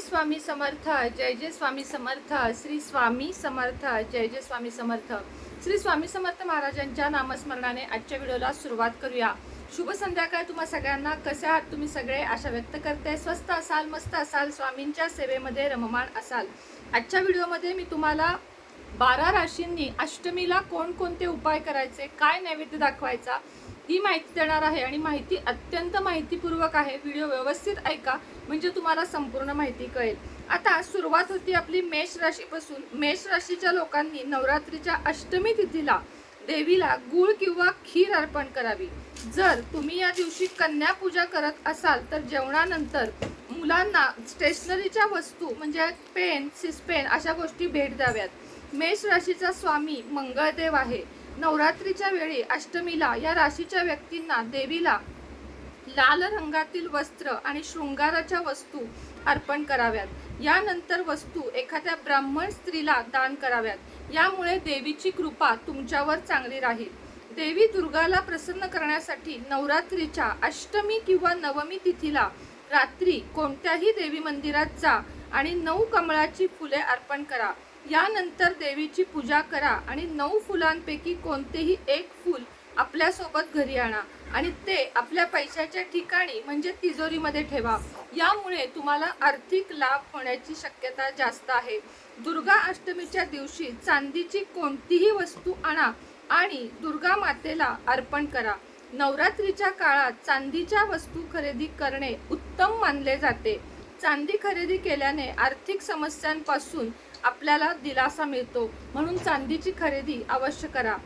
स्वामी समर्थ जय जय स्वामी समर्थ श्री स्वामी समर्थ जय जय स्वामी समर्थ. श्री स्वामी समर्थ महाराजांच्या नामस्मरणाने आजच्या व्हिडिओला सुरुवात करूया. शुभ संध्याकाळ तुम्हा सगळ्यांना. कसे आहात तुम्ही सगळे? आशा व्यक्त करते. स्वस्त असाल मस्त असाल स्वामींच्या सेवेमध्ये रममाण असाल. आजच्या व्हिडिओमध्ये मी तुम्हाला बारा राशींनी अष्टमीला कोणकोणते उपाय करायचे काय नैवेद्य दाखवायचा ही माहिती देणार आहे आणि माहिती अत्यंत माहितीपूर्वक आहे. व्हिडिओ व्यवस्थित ऐका म्हणजे तुम्हाला संपूर्ण माहिती कळेल. आता सुरुवात होती आपली मेष राशीपासून. मेष राशीच्या लोकांनी नवरात्रीच्या अष्टमी तिथीला देवीला गुळ किंवा खीर अर्पण करावी. जर तुम्ही या दिवशी कन्या पूजा करत असाल तर जेवणानंतर मुलांना स्टेशनरीच्या वस्तू म्हणजे पेन सिसपेन अशा गोष्टी भेट द्याव्यात. मेष राशीचा स्वामी मंगळदेव आहे. नवरात्रीच्या वेळी अष्टमीला या राशीच्या व्यक्तींना देवीला लाल रंगातील वस्त्र आणि शृंगाराच्या वस्तू अर्पण कराव्यात. यानंतर वस्तू एखाद्या ब्राह्मण स्त्रीला दान कराव्यात. यामुळे देवीची कृपा तुमच्यावर चांगली राहील. देवी दुर्गाला प्रसन्न करण्यासाठी नवरात्रीच्या अष्टमी किंवा नवमी तिथीला रात्री कोणत्याही देवी मंदिरात जा आणि नऊ कमळाची फुले अर्पण करा. यानंतर देवीची पूजा करा आणि नऊ फुलांपैकी कोणतेही एक फूल आपल्यासोबत घरी आणा आणि ते आपल्या पैशाच्या ठिकाणी म्हणजे तिजोरीमध्ये ठेवा. यामुळे तुम्हाला आर्थिक लाभ होण्याची शक्यता जास्त आहे. दुर्गा अष्टमीच्या दिवशी चांदीची कोणतीही वस्तू आणा आणि दुर्गा मातेला अर्पण करा. नवरात्रीच्या काळात चांदीच्या वस्तू खरेदी करणे उत्तम मानले जाते. चांदी खरेदी केल्याने आर्थिक समस्यांपासून आपल्याला दिलासा मिळतो. म्हणून चांदीची खरेदी अवश्य करा.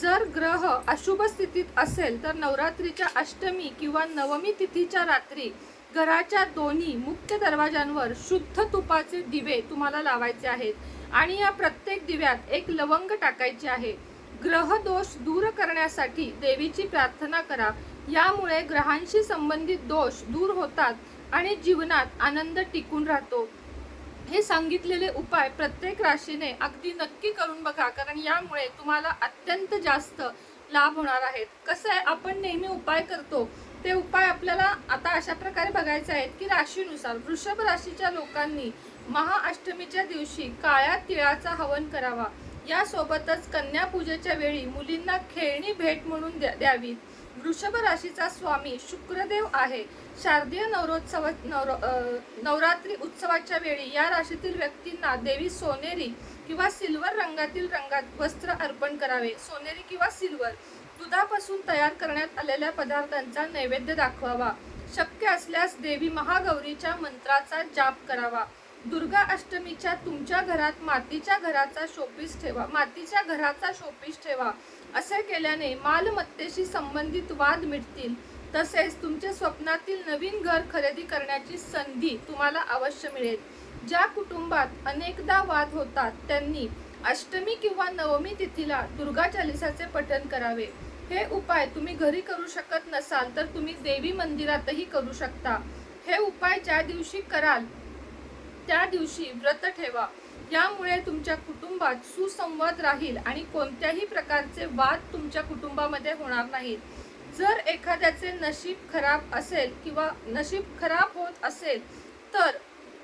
जर ग्रह अशुभ स्थितीत असेल तर नवरात्रीच्या अष्टमी किंवा नवमी तिथीच्या रात्री घराच्या दोन्ही मुख्य दरवाजांवर शुद्ध तुपाचे दिवे तुम्हाला लावायचे आहेत आणि या प्रत्येक दिव्यात एक लवंग टाकायची आहे. ग्रह दोष दूर करण्यासाठी देवीची प्रार्थना करा. यामुळे ग्रहांशी संबंधित दोष दूर होतात. आणि जीवनात आनंद टिकून राहतो. हे सांगितलेले उपाय प्रत्येक राशीने अगदी नक्की करून बघा कारण यामुळे तुम्हाला अत्यंत जास्त लाभ होणार आहेत. कसं आहे आपण नेहमी उपाय करतो. ते उपाय आपल्याला आता अशा प्रकारे बघायचे आहेत की राशीनुसार वृषभ राशीच्या लोकांनी महाअष्टमीच्या दिवशी काळ्या तिळाचा हवन करावा. यासोबतच कन्यापूजेच्या वेळी मुलींना खेळणी भेट म्हणून द्या द्यावी वृषभ राशीचा स्वामी शुक्रदेव आहे. शारदीय नवरोत्सव नवरो नवरात्री उत्सवाच्या वेळी या राशीतील व्यक्तींना देवी सोनेरी किंवा सिल्वर रंगातील रंगात वस्त्र अर्पण करावे. सोनेरी किंवा सिल्वर दुधापासून तयार करण्यात आलेल्या पदार्थांचा नैवेद्य दाखवावा. शक्य असल्यास देवी महागौरीच्या मंत्राचा जाप करावा. दुर्गा अष्टमीच्या तुमच्या घरात मातीच्या घराचा शोपीस ठेवा. मातीच्या घराचा शोपीस ठेवा. असे केल्याने मालमत्तेशी संबंधित वाद मिटतील. तसेच तुमच्या स्वप्नातील नवीन घर खरेदी करण्याची संधी तुम्हाला अवश्य मिळेल. ज्या कुटुंबात अनेकदा वाद होतात त्यांनी अष्टमी किंवा नवमी तिथीला दुर्गा चालिसाचे पठण करावे. हे उपाय तुम्ही घरी करू शकत नसाल तर तुम्ही देवी मंदिरातही करू शकता. हे उपाय ज्या दिवशी कराल त्या दिवशी व्रत ठेवा. यामुळे तुमच्या कुटुंबात सुसंवाद राहील आणि कोणत्याही प्रकारचे वाद तुमच्या कुटुंबामध्ये होणार नाहीत. जर एखाद्याचे नशीब खराब असेल किंवा नशीब खराब होत असेल तर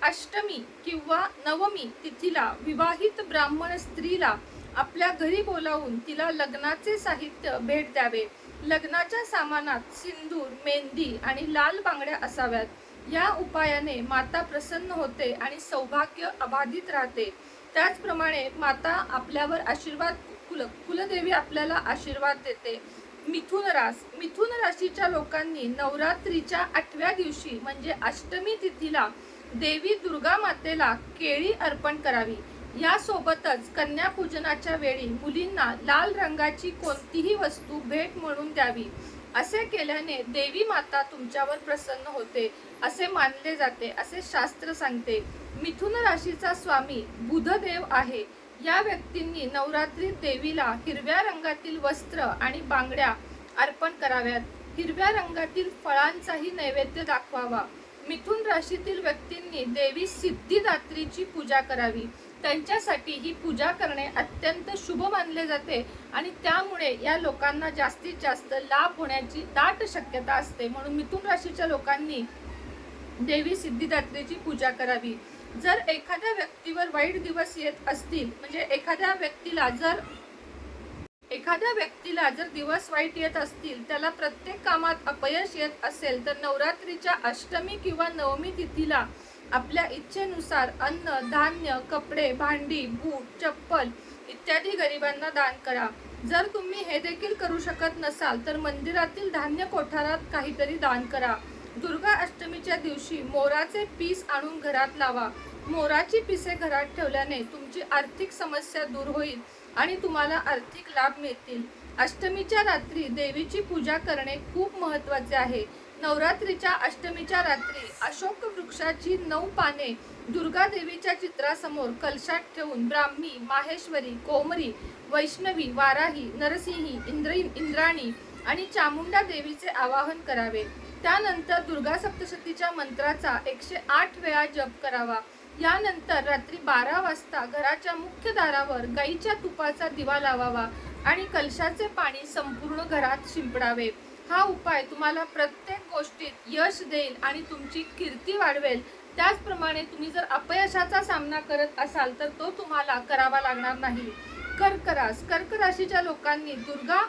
अष्टमी किंवा नवमी तिथीला विवाहित ब्राह्मण स्त्रीला आपल्या घरी बोलावून तिला लग्नाचे साहित्य भेट द्यावे. लग्नाच्या सामानात सिंदूर मेहंदी आणि लाल बांगड्या असाव्यात. या उपायाने माता प्रसन्न होते आणि सौभाग्य अबाधित राहते. त्याचप्रमाणे माता आपल्यावर आशीर्वाद कुल कुलदेवी आपल्याला आशीर्वाद देते. मिथुन रास मिथुन राशीच्या लोकांनी नवरात्रीच्या आठव्या दिवशी म्हणजे अष्टमी तिथीला देवी दुर्गा मातेला केळी अर्पण करावी. यासोबतच कन्यापूजनाच्या वेळी मुलींना लाल रंगाची कोणतीही वस्तू भेट म्हणून द्यावी. असे केल्याने देवी माता तुमच्यावर प्रसन्न होते. असे मानले जाते असे शास्त्र सांगते मिथुन राशीचा स्वामी बुधदेव आहे. या व्यक्तींनी नवरात्रीत देवीला हिरव्या रंगातील वस्त्र आणि बांगड्या अर्पण कराव्यात. हिरव्या रंगातील फळांचाही नैवेद्य दाखवावा. मिथुन राशीतील व्यक्तींनी देवी सिद्धिदात्रीची पूजा करावी. त्यांच्यासाठी ही पूजा करणे अत्यंत शुभ मानले जाते आणि त्यामुळे या लोकांना जास्तीत जास्त लाभ होण्याची दाट शक्यता असते. म्हणून मिथुन राशीच्या लोकांनी देवी सिद्धिदात्रीची पूजा करावी. जर एखाद्या व्यक्तीवर वाईट दिवस येत असतील म्हणजे एखाद्या व्यक्तीला जर एखाद्या व्यक्तीला जर दिवस वाईट येत असतील त्याला प्रत्येक कामात अपयश येत असेल तर नवरात्रीच्या अष्टमी किंवा नवमी तिथीला आपल्या इच्छेनुसार अन्न धान्य कपडे भांडी बूट चप्पल इत्यादी गरिबांना दान करा. जर तुम्ही हे देखील करू शकत नसाल तर मंदिरातील धान्य कोठारात काहीतरी दान करा. दुर्गा अष्टमीच्या दिवशी मोराचे पीस आणून घरात लावा. मोराची पिसे घरात ठेवल्याने तुमची आर्थिक समस्या दूर होईल आणि तुम्हाला आर्थिक लाभ मिळतील. अष्टमीच्या रात्री देवीची पूजा करणे खूप महत्त्वाचे आहे. नवरात्रीच्या अष्टमीच्या रात्री अशोक वृक्षाची नऊ पाने दुर्गा देवीच्या चित्रासमोर कलशात ठेवून ब्राह्मी माहेश्वरी कोमरी वैष्णवी वाराही नरसिंही इंद्र इंद्राणी आणि चामुंडा देवीचे आवाहन करावे. त्यानंतर दुर्गा सप्तशतीच्या मंत्राचा एकशे आठ वेळा जप करावा. यानंतर रात्री बारा वाजता घराच्या मुख्य दारावर गाईच्या तुपाचा दिवा लावावा आणि कलशाचे पाणी संपूर्ण घरात शिंपडावे. हा उपाय तुम्हाला प्रत्येक गोष्टीत यश देईल आणि तुमची कीर्ती वाढवेल. त्याचप्रमाणे तुम्ही जर अपयशाचा सामना करत असाल तर तो तुम्हाला करावा लागणार नाही. कर्क रास कर्क राशीच्या लोकांनी दुर्गा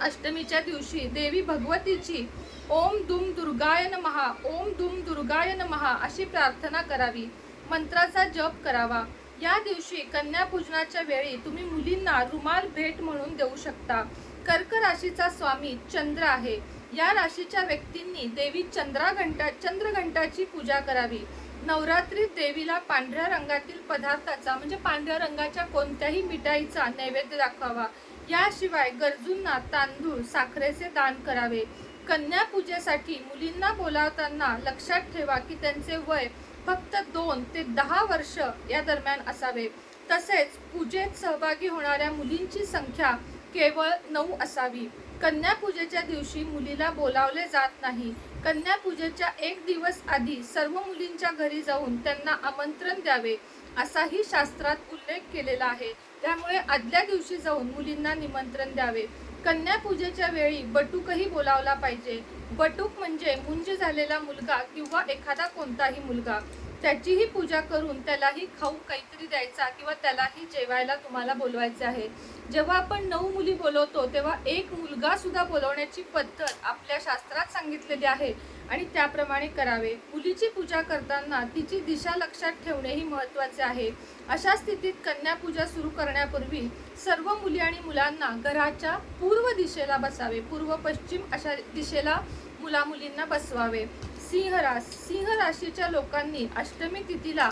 अष्टमीच्या दिवशी देवी भगवतीची ओम दुम दुर्गाय महा ओम दुम दुर्गाय महा अशी प्रार्थना करावी. मंत्राचा जप करावा. या दिवशी कन्या पूजनाच्या वेळी तुम्ही मुलींना रुमाल भेट म्हणून देऊ शकता. कर्क राशीचा स्वामी चंद्र आहे. या राशीच्या व्यक्तींनी देवी चंद्राघंटा चंद्रघंटाची पूजा करावी. नवरात्रीत देवीला पांढऱ्या रंगातील पदार्थाचा म्हणजे पांढऱ्या रंगाच्या कोणत्याही मिठाईचा नैवेद्य दाखवावा. याशिवाय गरजूंना तांदूळ साखरेचे दान करावे. कन्या पूजेसाठी मुलींना बोलावताना लक्षात ठेवा की त्यांचे वय फक्त दोन ते दहा वर्ष या दरम्यान असावे. तसेच पूजेत सहभागी होणाऱ्या मुलींची संख्या केवळ नऊ असावी. कन्या पूजेच्या दिवशी मुलीला बोलावले जात नाही. कन्या पूजेच्या एक दिवस आधी सर्व मुलींच्या घरी जाऊन त्यांना आमंत्रण द्यावे असाही शास्त्रात उल्लेख केलेला आहे. त्यामुळे आदल्या दिवशी जाऊन मुलींना निमंत्रण द्यावे. कन्या पूजेच्या वेळी बटूकही बोलावला पाहिजे. बटूक म्हणजे मुंज झालेला मुलगा किंवा एखादा कोणताही मुलगा. त्याचीही पूजा करून त्यालाही खाऊ काहीतरी द्यायचा किंवा त्यालाही जेवायला तुम्हाला बोलवायचे आहे. जेव्हा आपण नऊ मुली बोलवतो तेव्हा एक मुलगा सुद्धा बोलवण्याची पद्धत आपल्या शास्त्रात सांगितलेली आहे. आणि त्याप्रमाणे करावे. मुलीची पूजा करताना तिची दिशा लक्षात ठेवणेही महत्त्वाचे आहे. अशा स्थितीत कन्या पूजा सुरू करण्यापूर्वी सर्व मुली आणि मुलांना घराच्या पूर्व दिशेला बसावे. पूर्व पश्चिम अशा दिशेला मुला मुलींना बसवावे सिंहरास सिंह राशीच्या लोकांनी अष्टमी तिथीला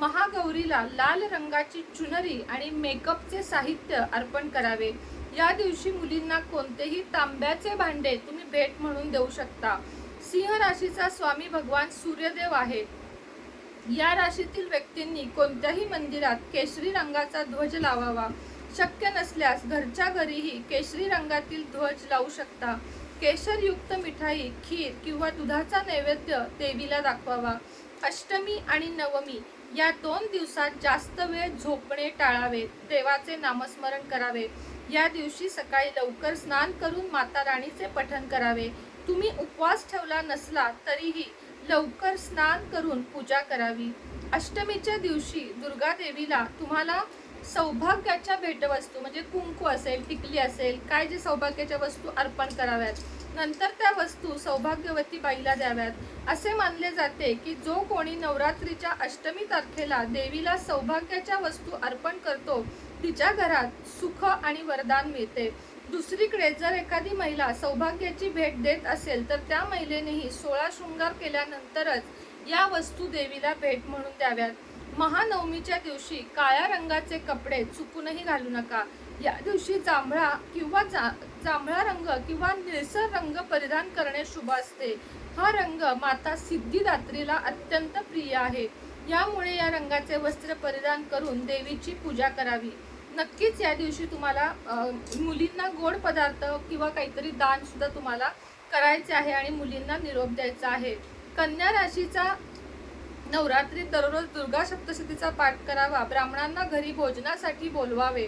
महागौरीला लाल रंगाची चुनरी आणि मेकअपचे साहित्य अर्पण करावे. या दिवशी मुलींना कोणतेही तांब्याचे भांडे तुम्ही भेट म्हणून देऊ शकता. सिंह राशीचा स्वामी भगवान सूर्यदेव आहे. या राशीतील व्यक्तींनी कोणत्याही मंदिरात केशरी रंगाचा ध्वज लावावा. शक्य नसल्यास घरच्या घरीही केशरी रंगातील ध्वज लावू शकता. केशरयुक्त मिठाई खीर किंवा दुधाचा नैवेद्य देवीला दाखवावा. अष्टमी आणि नवमी या दोन दिवसात जास्त वेळ झोपणे टाळावे. देवाचे नामस्मरण करावे. या दिवशी सकाळी लवकर स्नान करून माता राणीचे पठण करावे. तुम्ही उपवास ठेवला नसला तरीही लवकर स्नान करून पूजा करावी. अष्टमीच्या दिवशी दुर्गा देवीला तुम्हाला सौभाग्याच्या भेटवस्तू म्हणजे कुंकू असेल टिकली असेल काय जे सौभाग्याच्या वस्तू अर्पण कराव्यात नंतर त्या वस्तू सौभाग्यवती बाईला द्याव्यात. असे मानले जाते की जो कोणी नवरात्रीच्या अष्टमी तारखेला देवीला सौभाग्याच्या वस्तू अर्पण करतो तिच्या घरात सुख आणि वरदान मिळते. दुसरीकडे जर एखादी महिला सौभाग्याची भेट देत असेल तर त्या महिलेनेही सोळा शृंगार केल्यानंतरच या वस्तू देवीला भेट म्हणून द्याव्यात. महानवमीच्या दिवशी काळ्या रंगाचे कपडे चुकूनही घालू नका. या दिवशी जांभळा किंवा जा जांभळा रंग किंवा निळसर रंग परिधान करणे शुभ असते. हा रंग माता सिद्धिदात्रीला अत्यंत प्रिय आहे. यामुळे या रंगाचे वस्त्र परिधान करून देवीची पूजा करावी. नक्कीच या दिवशी तुम्हाला मुलींना गोड पदार्थ किंवा काहीतरी दान सुद्धा तुम्हाला करायचे आहे आणि मुलींना निरोप द्यायचा आहे. कन्या राशीचा नवरात्री दररोज दुर्गा सप्तशतीचा पाठ करावा. ब्राह्मणांना घरी भोजनासाठी बोलवावे.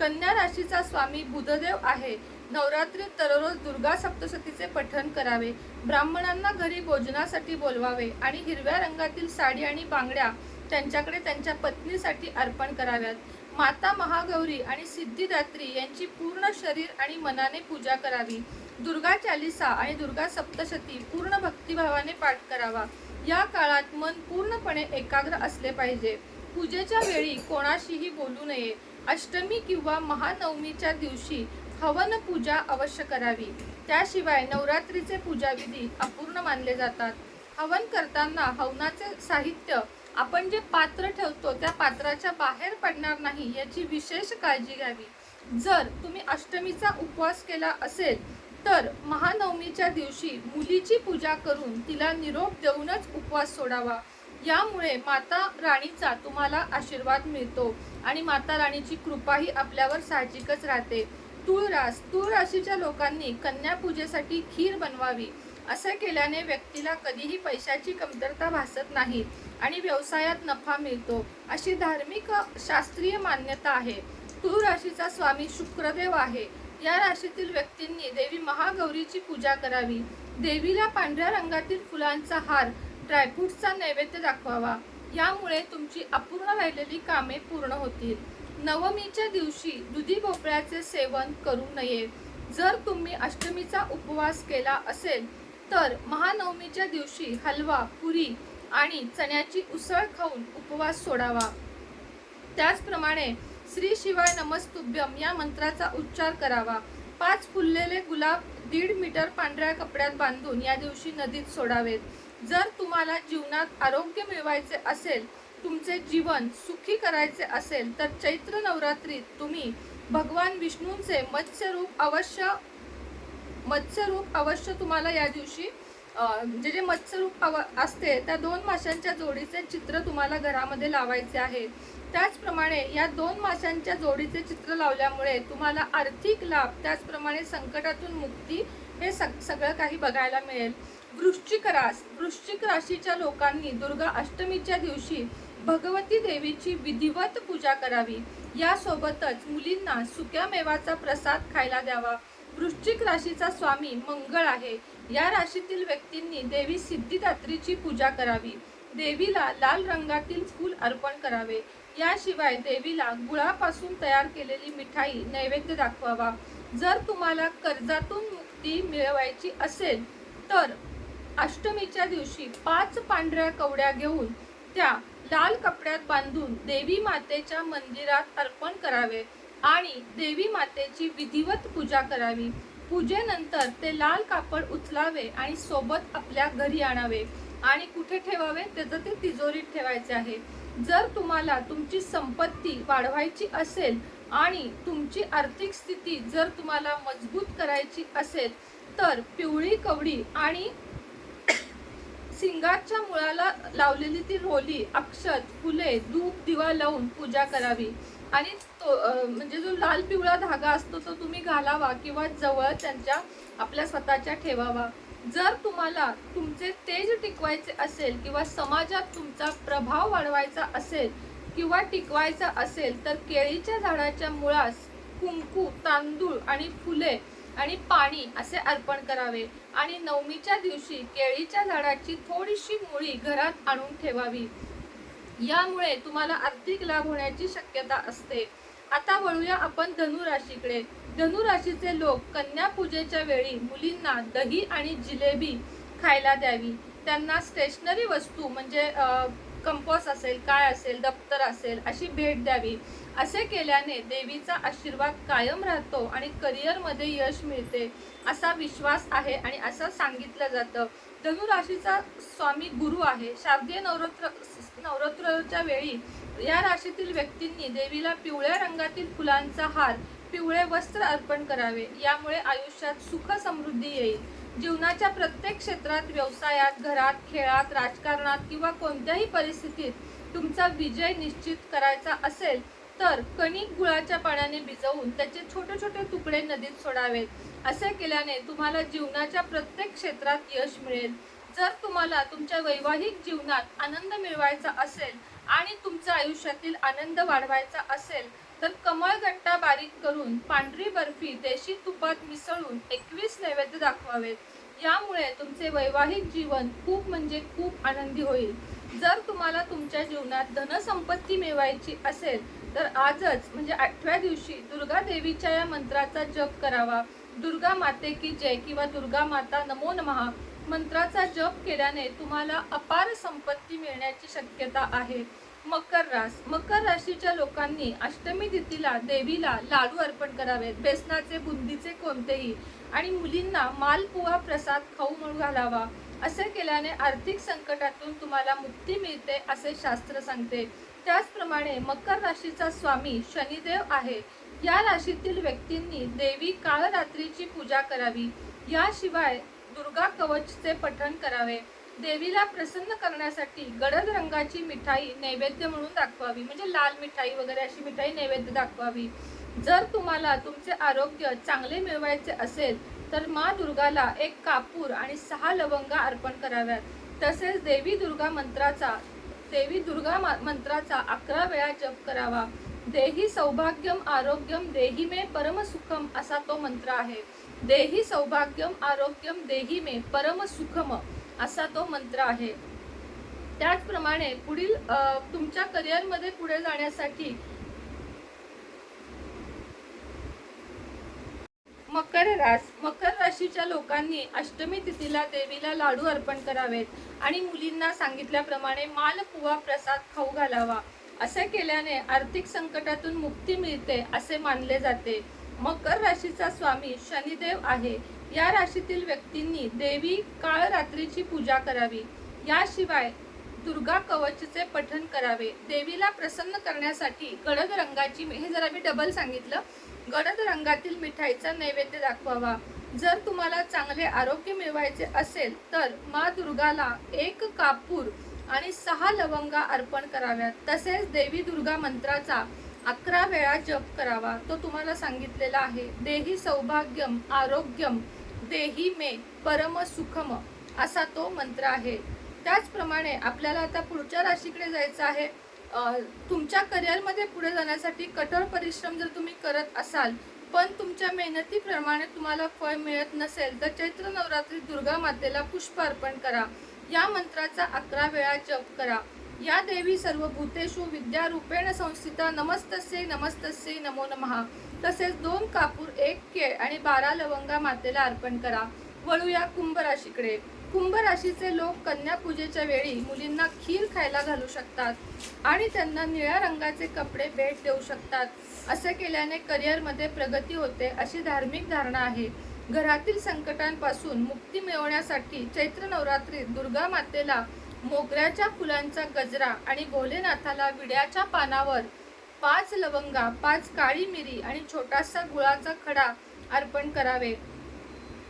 कन्या राशीचा स्वामी बुधदेव आहे. नवरात्रीत दररोज दुर्गा सप्तशतीचे पठण करावे. ब्राह्मणांना घरी भोजनासाठी बोलवावे आणि हिरव्या रंगातील साडी आणि बांगड्या त्यांच्याकडे त्यांच्या पत्नीसाठी अर्पण कराव्यात. माता महागौरी आणि सिद्धिदात्री यांची पूर्ण शरीर आणि मनाने पूजा करावी. दुर्गा चालिसा आणि दुर्गा सप्तशती पूर्ण भक्तिभावाने पाठ करावा. या काळात मन पूर्णपणे एकाग्र असले पाहिजे. पूजेच्या वेळी कोणाशीही बोलू नये. अष्टमी किंवा महानवमीच्या दिवशी हवन पूजा अवश्य करावी. त्याशिवाय नवरात्रीचे पूजाविधी अपूर्ण मानले जातात. हवन करताना हवनाचे साहित्य आपण जे पात्र ठेवतो त्या पात्राच्या बाहेर पडणार नाही याची विशेष काळजी घ्यावी. जर तुम्ही अष्टमीचा उपवास केला असेल तर महानवमीच्या दिवशी मुलीची पूजा करून तिला निरोप देऊनच उपवास सोडावा. यामुळे माता राणीचा तुम्हाला आशीर्वाद मिळतो आणि माता राणीची कृपाही आपल्यावर साहजिकच राहते. तूळ रास तूळ राशीच्या लोकांनी कन्या पूजेसाठी खीर बनवावी. असे केल्याने व्यक्तीला कधीही पैशाची कमतरता भासत नाही आणि व्यवसायात नफा मिळतो. अशी धार्मिक शास्त्रीय मान्यता आहे. तूळ राशीचा स्वामी शुक्रदेव आहे. या राशीतील व्यक्तींनी देवी महागौरीची पूजा करावी. देवीला पांढऱ्या रंगातील फुलांचा हार ड्रायफ्रुट्सचा नैवेद्य दाखवावा. यामुळे तुमची अपूर्ण राहिलेली कामे पूर्ण होतील. नवमीच्या दिवशी दुधी भोपळ्याचे सेवन करू नये. जर तुम्ही अष्टमीचा उपवास केला असेल तर महानवमीच्या दिवशी हलवा पुरी आणि चण्याची उसळ खाऊन उपवास सोडावा. त्याचप्रमाणे श्री शिवाय नमस्तुभ्यम या मंत्राचा उच्चार करावा. पाच फुललेले गुलाब दीड मीटर पांढऱ्या कपड्यात बांधून या दिवशी नदीत सोडावेत. जर तुम्हाला जीवनात आरोग्य मिळवायचे असेल तुमचे जीवन सुखी करायचे असेल तर चैत्र नवरात्रीत तुम्ही भगवान विष्णूंचे मत्स्य रूप अवश्य मत्स्यरूप अवश्य तुम्हाला या दिवशी जे म्हणजे जे मत्स्यरूप अव असते त्या दोन माशांच्या जोडीचे चित्र तुम्हाला घरामध्ये लावायचे आहे. त्याचप्रमाणे या दोन माशांच्या जोडीचे चित्र लावल्यामुळे तुम्हाला आर्थिक लाभ त्याचप्रमाणे संकटातून मुक्ती हे सग सगळं काही बघायला मिळेल. वृश्चिक रास वृश्चिक राशीच्या लोकांनी दुर्गा अष्टमीच्या दिवशी भगवती देवीची विधिवत पूजा करावी. यासोबतच मुलींना सुक्या मेवाचा प्रसाद खायला द्यावा. वृश्चिक राशीचा स्वामी मंगळ आहे. या राशीतील व्यक्तींनी देवी सिद्धिदात्रीची पूजा करावी. देवीला लाल रंगातील फूल अर्पण करावे. याशिवाय देवीला गुळापासून तयार केलेली मिठाई नैवेद्य दाखवावा. जर तुम्हाला कर्जातून मुक्ती मिळवायची असेल तर अष्टमीच्या दिवशी पाच पांढऱ्या कवड्या घेऊन त्या लाल कपड्यात बांधून देवी मातेच्या मंदिरात अर्पण करावे. आणि देवी मातेची विधिवत पूजा करावी. पूजेनंतर ते लाल कापड उचलावे आणि सोबत आपल्या घरी आणावे. आणि कुठे ठेवावे? त्याचं ते तिजोरीत ठेवायचे आहे. जर तुम्हाला तुमची संपत्ती वाढवायची असेल आणि तुमची आर्थिक स्थिती जर तुम्हाला मजबूत करायची असेल तर पिवळी कवडी आणि सिंगाच्या मुळाला लावलेली ती रोली अक्षत फुले धूप दिवा लावून पूजा करावी. आणि तो म्हणजे जो लाल पिवळा धागा असतो तो तुम्ही घालावा किंवा जवळ त्यांच्या आपल्या स्वतःच्या ठेवावा. जर तुम्हाला तुमचे तेज टिकवायचे असेल किंवा समाजात तुमचा प्रभाव वाढवायचा असेल किंवा टिकवायचा असेल तर केळीच्या झाडाच्या मुळास कुंकू तांदूळ आणि फुले आणि पाणी असे अर्पण करावे. आणि नवमीच्या दिवशी केळीच्या झाडाची थोडीशी मुळी घरात आणून ठेवावी. यामुळे तुम्हाला आर्थिक लाभ होण्याची शक्यता असते. आता वळूया आपण धनुराशीकडे. धनुराशीचे लोक कन्या पूजेच्या वेळी मुलींना दही आणि जिलेबी खायला द्यावी. त्यांना स्टेशनरी वस्तू म्हणजे कंपॉस असेल काय असेल दप्तर असेल अशी भेट द्यावी. असे केल्याने देवीचा आशीर्वाद कायम राहतो आणि करिअरमध्ये यश मिळते असा विश्वास आहे आणि असं सांगितलं जातं. धनुराशीचा स्वामी गुरु आहे. शारदीय नवरात्र नवरात्राच्या वेळी या राशीतील व्यक्तींनी देवीला पिवळ्या रंगातील फुलांचा हार पिवळे वस्त्र अर्पण करावे. यामुळे आयुष्यात सुख समृद्धी येईल. जीवनाच्या प्रत्येक क्षेत्रात व्यवसायात घरात खेळात राजकारणात किंवा कोणत्याही परिस्थितीत तुमचा विजय निश्चित करायचा असेल तर कणिक गुळाच्या पाण्याने भिजवून त्याचे छोटे छोटे तुकडे नदीत सोडावेत. असे केल्याने तुम्हाला जीवनाच्या प्रत्येक क्षेत्रात यश मिळेल. जर तुम्हाला तुमच्या वैवाहिक जीवनात आनंद मिळवायचा असेल आणि तुमच्या आयुष्यातील आनंद वाढवायचा असेल तर कमळगट्टा बारीक करून पांढरी बर्फी देशी तुपात मिसळून एकवीस नैवेद्य दाखवावेत. यामुळे तुमचे वैवाहिक जीवन खूप म्हणजे खूप आनंदी होईल. जर तुम्हाला तुमच्या जीवनात धनसंपत्ती मिळवायची असेल तर आजच म्हणजे आठव्या दिवशी दुर्गा देवीच्या या मंत्राचा जप करावा. दुर्गा माते की जय किंवा दुर्गा माता नमो नमः मंत्राचा जप केल्याने तुम्हाला अपार संपत्ती मिळण्याची शक्यता आहे. मकर रास. मकर राशीच्या लोकांनी अष्टमी तिथीला देवीला लाडू अर्पण करावेत. बेसनाचे बुंदीचे कोणतेही आणि मुलींना मालपुहा प्रसाद खाऊ म्हणून घालावा. असे केल्याने आर्थिक संकटातून तुम्हाला मुक्ती मिळते असे शास्त्र सांगते. त्याचप्रमाणे मकर राशीचा स्वामी शनिदेव आहे. या राशीतील व्यक्तींनी देवी काळरात्रीची पूजा करावी. याशिवाय दुर्गा कवचचे पठण करावे. देवीला प्रसन्न करण्यासाठी गडद रंगाची मिठाई नैवेद्य म्हणून दाखवावी. म्हणजे लाल मिठाई वगैरे अशी मिठाई नैवेद्य दाखवावी. जर तुम्हाला तुमचे आरोग्य चांगले मिळवायचे असेल तर मा दुर्गाला एक कापूर आणि सहा लवंगा अर्पण कराव्यात. तसेच देवी दुर्गा मंत्राचा देवी दुर्गा मा- मंत्राचा अकरा वेळा जप करावा. देही सौभाग्यम आरोग्यम देही मे परम सुखम असा तो मंत्र आहे. देही सौभाग्यम आरोग्यम देही मे परम सुखम असा तो मंत्र आहे. त्याचप्रमाणे पुढील तुमच्या करिअरमध्ये पुढे जाण्यासाठी मकर रास मकर राशीच्या लोकांनी अष्टमी तिथीला देवीला लाडू अर्पण करावेत आणि मुलींना सांगितल्याप्रमाणे मालपुवा प्रसाद खाऊ घालावा. असे केल्याने आर्थिक संकटातून मुक्ती मिळते असे मानले जाते. मकर राशीचा स्वामी शनिदेव आहे. या राशीतील व्यक्तींनी देवी काळ रात्रीची पूजा करावी. याशिवाय दुर्गा कवचचे पठण करावे. देवीला प्रसन्न करण्यासाठी गडद रंगाची हे जरा मी डबल सांगितलं. गडद रंगातील मिठाईचा नैवेद्य दाखवावा. जर तुम्हाला चांगले आरोग्य मिळवायचे असेल तर मा दुर्गाला एक कापूर आणि सहा लवंगा अर्पण कराव्यात. तसेच देवी दुर्गा मंत्राचा अकरा वेळा जप करावा. तो तुम्हाला सांगितलेला आहे. देही सौभाग्यम आरोग्यम देही मे परम सुखम असा तो मंत्र आहे. त्याचप्रमाणे आपल्याला आता पुढच्या राशीकडे जायचं आहे. तुमच्या करिअरमध्ये पुढे जाण्यासाठी कठोर परिश्रम जर तुम्ही करत असाल पण तुमच्या मेहनतीप्रमाणे तुम्हाला फळ मिळत नसेल तर चैत्र नवरात्रीत दुर्गा मातेला पुष्प अर्पण करा. या मंत्राचा अकरा वेळा जप करा. या देवी सर्व भूतेषु विद्यारूपेण संस्थिता नमस्तस्ये नमस्तस्ये नमो नमः. तसेच दोन कापूर एक केळ आणि बारा लवंगा मातेला अर्पण करा. वळूया कुंभ राशीकडे कुंभ राशीचे लोक कन्या पूजेच्या वेळी मुलींना खीर खायला घालू शकतात आणि त्यांना निळ्या रंगाचे कपडे भेट देऊ शकतात. असे केल्याने करिअरमध्ये प्रगती होते अशी धार्मिक धारणा आहे. घरातील संकटांपासून मुक्ती मिळवण्यासाठी चैत्र नवरात्रीत दुर्गा मातेला मोगऱ्याच्या फुलांचा गजरा आणि भोलेनाथाला विड्याच्या पानावर पाच लवंगा पाच काळी मिरी आणि छोटासा गुळाचा खडा अर्पण करावे.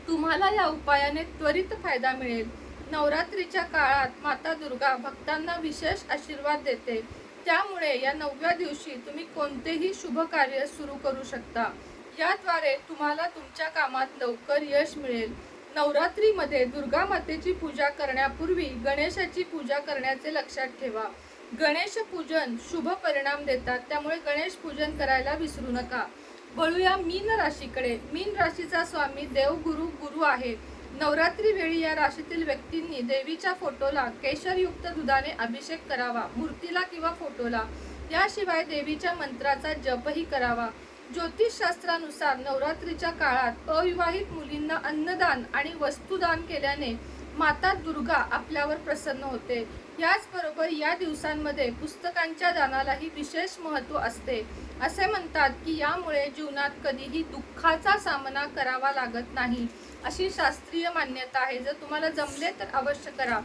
तुम्हाला या उपायाने त्वरित फायदा मिळेल. नवरात्रीच्या काळात माता दुर्गा भक्तांना विशेष आशीर्वाद देते. त्यामुळे या नवव्या दिवशी तुम्ही कोणतेही शुभ कार्य सुरू करू शकता. याद्वारे तुम्हाला तुमच्या कामात लवकर यश मिळेल. नवरात्रीमध्ये दुर्गा मातेची पूजा करण्यापूर्वी गणेशाची पूजा करण्याचे लक्षात ठेवा. गणेश पूजन शुभ परिणाम देतात त्यामुळे गणेश पूजन करायला विसरू नका. वळूया मीन राशीकडे. मीन राशीचा स्वामी देवगुरु गुरु आहे. नवरात्री वेळी या राशीतील व्यक्तींनी देवीच्या फोटोला केशरयुक्त दुधाने अभिषेक करावा मूर्तीला किंवा फोटोला. याशिवाय देवीच्या मंत्राचा जपही करावा. ज्योतिषशास्त्रानुसार नवरात्रीच्या काळात अविवाहित मुलींना अन्नदान आणि वस्तुदान केल्याने माता दुर्गा आपल्यावर प्रसन्न होते. याचबरोबर या दिवसांमध्ये पुस्तकांच्या दानालाही विशेष महत्त्व असते. असे म्हणतात की यामुळे जीवनात कधीही दुःखाचा सामना करावा लागत नाही. अशी शास्त्रीय मान्यता आहे. जर तुम्हाला जमले तर अवश्य करा.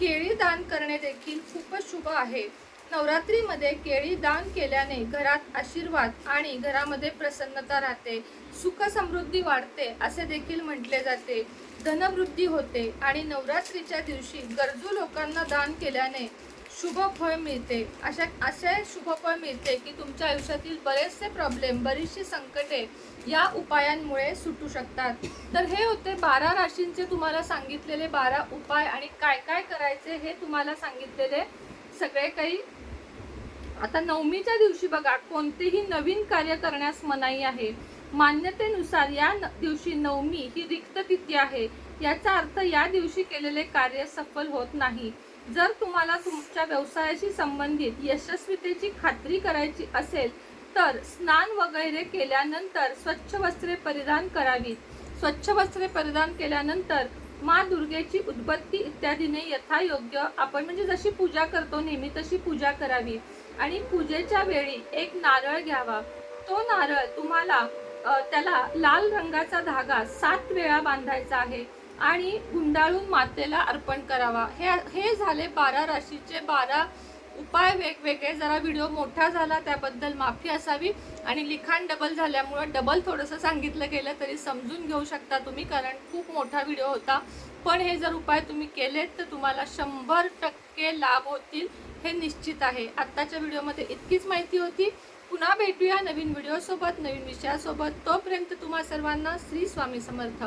केळी दान करणे देखील खूपच शुभ आहे. नवरात्रीमध्ये केळी दान केल्याने घरात आशीर्वाद आणि घरामध्ये प्रसन्नता राहते. सुख समृद्धी वाढते असे देखील म्हटले जाते. धनवृद्धी होते आणि नवरात्रीच्या दिवशी गरजू लोकांना दान केल्याने शुभ फळ मिळते. अशा असे शुभ फळ मिळते की तुमच्या आयुष्यातील बरेचसे प्रॉब्लेम बरीचशी संकटे या उपायांमुळे सुटू शकतात. तर हे होते बारा राशींचे तुम्हाला सांगितलेले बारा उपाय आणि काय काय करायचे हे तुम्हाला सांगितलेले सगळे काही आता नवमीच्या दिवशी बघा कोणतेही नवीन कार्य करण्यास मनाई आहे. मान्यतेनुसार या न- दिवशी नवमी ही रिक्त तिथी आहे. याचा अर्थ या दिवशी केलेले कार्य सफल होत नाही. जर तुम्हाला तुमच्या व्यवसायाशी संबंधित यशस्वीतेची खात्री करायची असेल तर स्नान वगैरे केल्यानंतर स्वच्छ वस्त्रे परिधान करावीत. स्वच्छ वस्त्रे परिधान केल्यानंतर मा दुर्गेची उद्बत्ती इत्यादीने यथायोग्य आपण म्हणजे जशी पूजा करतो नेहमी तशी पूजा करावी. आणि पूजेच्या वेळी एक नारळ घ्यावा. तो नारळ तुम्हाला त्याला लाल रंगाचा धागा सात वेळा बांधायचा आहे आणि गुंडाळून मातेला अर्पण करावा. हे हे झाले बारा राशीचे बारा उपाय वेगवेगळे जरा व्हिडिओ मोठा झाला त्याबद्दल माफी असावी. आणि लिखाण डबल झाल्यामुळं डबल थोडंसं सांगितलं गेलं तरी समजून घेऊ शकता तुम्ही कारण खूप मोठा व्हिडिओ होता. पण हे जर उपाय तुम्ही केलेत तर तुम्हाला शंभर टक्के लाभ होतील हे निश्चित आहे. आत्ताच्या व्हिडिओमध्ये इतकीच माहिती होती. पुन्हा भेटूया नवीन व्हिडिओसोबत नवीन विषयासोबत. तोपर्यंत तुम्हा सर्वांना श्री स्वामी समर्थ.